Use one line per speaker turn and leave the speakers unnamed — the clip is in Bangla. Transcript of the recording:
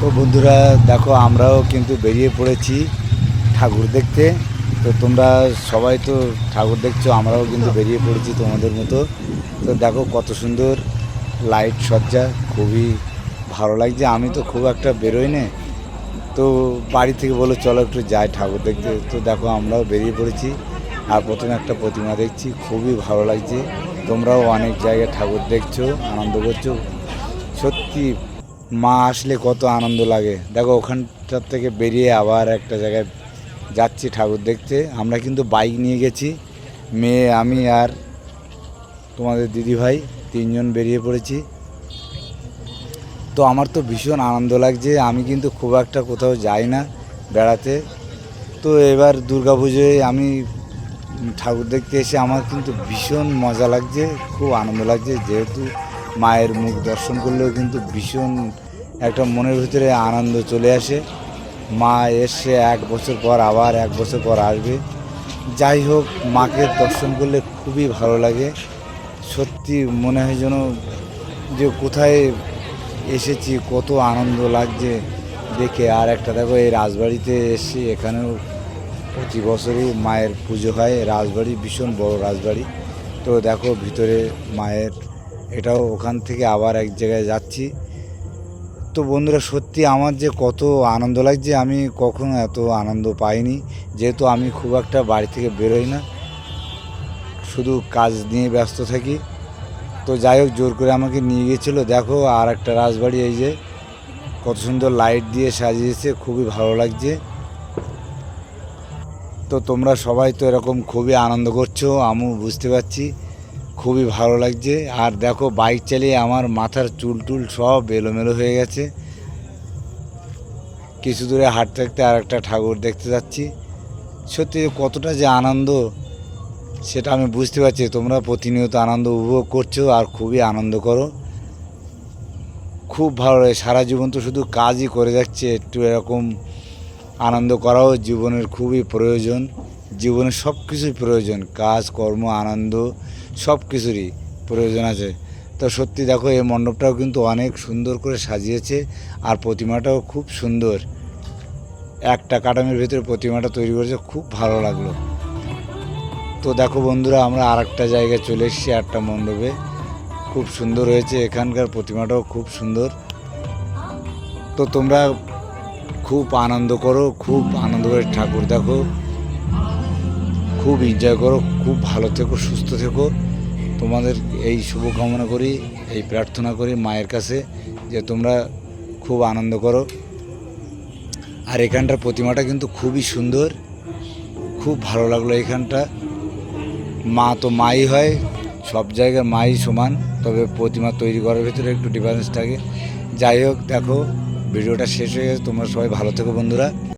তো বন্ধুরা, দেখো, আমরাও কিন্তু বেরিয়ে পড়েছি ঠাকুর দেখতে। তো তোমরা সবাই তো ঠাকুর দেখছ, আমরাও কিন্তু বেরিয়ে পড়েছি তোমাদের মতো। তো দেখো, কত সুন্দর লাইট সজ্জা, খুবই ভালো লাগছে। আমি তো খুব একটা বেরোই না। তো বাড়ি থেকে বলো, চলো একটু যাই ঠাকুর দেখতে। তো দেখো, আমরাও বেরিয়ে পড়েছি। আর প্রথমে একটা প্রতিমা দেখছি, খুবই ভালো লাগছে। তোমরাও অনেক জায়গায় ঠাকুর দেখছ, আনন্দ করছ। সত্যি মা আসলে কত আনন্দ লাগে। দেখো, ওখানটার থেকে বেরিয়ে আবার একটা জায়গায় যাচ্ছি ঠাকুর দেখতে। আমরা কিন্তু বাইক নিয়ে গেছি। মেয়ে, আমি আর তোমাদের দিদি ভাই তিনজন বেরিয়ে পড়েছি। তো আমার তো ভীষণ আনন্দ লাগছে। আমি কিন্তু খুব একটা কোথাও যাই না বেড়াতে। তো এবার দুর্গাপুজোয় আমি ঠাকুর দেখতে এসে আমার কিন্তু ভীষণ মজা লাগছে, খুব আনন্দ লাগছে। যেহেতু মায়ের মুখ দর্শন করলেও কিন্তু ভীষণ একটা মনের ভিতরে আনন্দ চলে আসে। মা এসে এক বছর পর আবার এক বছর পর আসবে। যাই হোক, মাকে দর্শন করলে খুবই ভালো লাগে। সত্যি মনে হয় যেন যে কোথায় এসেছি, কত আনন্দ লাগছে দেখে। আর একটা দেখো, এই রাজবাড়িতে এসে এখানেও প্রতি বছরই মায়ের পুজো হয়। রাজবাড়ি ভীষণ বড় রাজবাড়ি। তো দেখো, ভিতরে মায়ের এটাও ওখান থেকে আবার এক জায়গায় যাচ্ছি। তো বন্ধুরা, সত্যি আমার যে কত আনন্দ লাগছে, আমি কখনো এত আনন্দ পাইনি। যেহেতু আমি খুব একটা বাড়ি থেকে বেরোই না, শুধু কাজ নিয়ে ব্যস্ত থাকি। তো যাই হোক, জোর করে আমাকে নিয়ে গিয়েছিল। দেখো আর একটা রাজবাড়ি, এই যে কত সুন্দর লাইট দিয়ে সাজিয়েছে, খুবই ভালো লাগছে। তো তোমরা সবাই তো এরকম খুবই আনন্দ করছ, আমিও বুঝতে পারছি। খুবই ভালো লাগছে। আর দেখো, বাইক চালিয়ে আমার মাথার চুল টুল সব এলোমেলো হয়ে গেছে। কিছু দূরে হাঁটতে হাঁটতে আর একটা ঠাকুর দেখতে যাচ্ছি। সত্যি কতটা যে আনন্দ, সেটা আমি বুঝতে পারছি। তোমরা প্রতিনিয়ত আনন্দ উপভোগ করছ আর খুবই আনন্দ করো। খুব ভালো লাগে। সারা জীবন তো শুধু কাজই করে যাচ্ছে। একটু এরকম আনন্দ করাও জীবনের খুবই প্রয়োজন। জীবনের সব কিছুই প্রয়োজন, কাজ, কর্ম, আনন্দ সব কিছুরই প্রয়োজন আছে। তো সত্যি দেখো, এই মণ্ডপটাও কিন্তু অনেক সুন্দর করে সাজিয়েছে আর প্রতিমাটাও খুব সুন্দর। একটা কাটামের ভেতরে প্রতিমাটা তৈরি করেছে, খুব ভালো লাগল। তো দেখো বন্ধুরা, আমরা আর একটা জায়গায় চলে এসেছি, একটা মণ্ডপে। খুব সুন্দর হয়েছে, এখানকার প্রতিমাটাও খুব সুন্দর। তো তোমরা খুব আনন্দ করো, খুব আনন্দ করে ঠাকুর দেখো। খুব এনজয় করো, খুব ভালো থেকো, সুস্থ থেকো। তোমাদের এই শুভকামনা করি, এই প্রার্থনা করি মায়ের কাছে যে তোমরা খুব আনন্দ করো। আর এখানটার প্রতিমাটা কিন্তু খুবই সুন্দর, খুব ভালো লাগল এখানটা। মা তো মাই হয়, সব জায়গায় মাই সমান, তবে প্রতিমা তৈরি করার ভিতরে একটু ডিফারেন্স থাকে। যাই হোক, দেখো, ভিডিওটা শেষ হয়ে গেছে, তোমরা সবাই ভালো থেকো বন্ধুরা।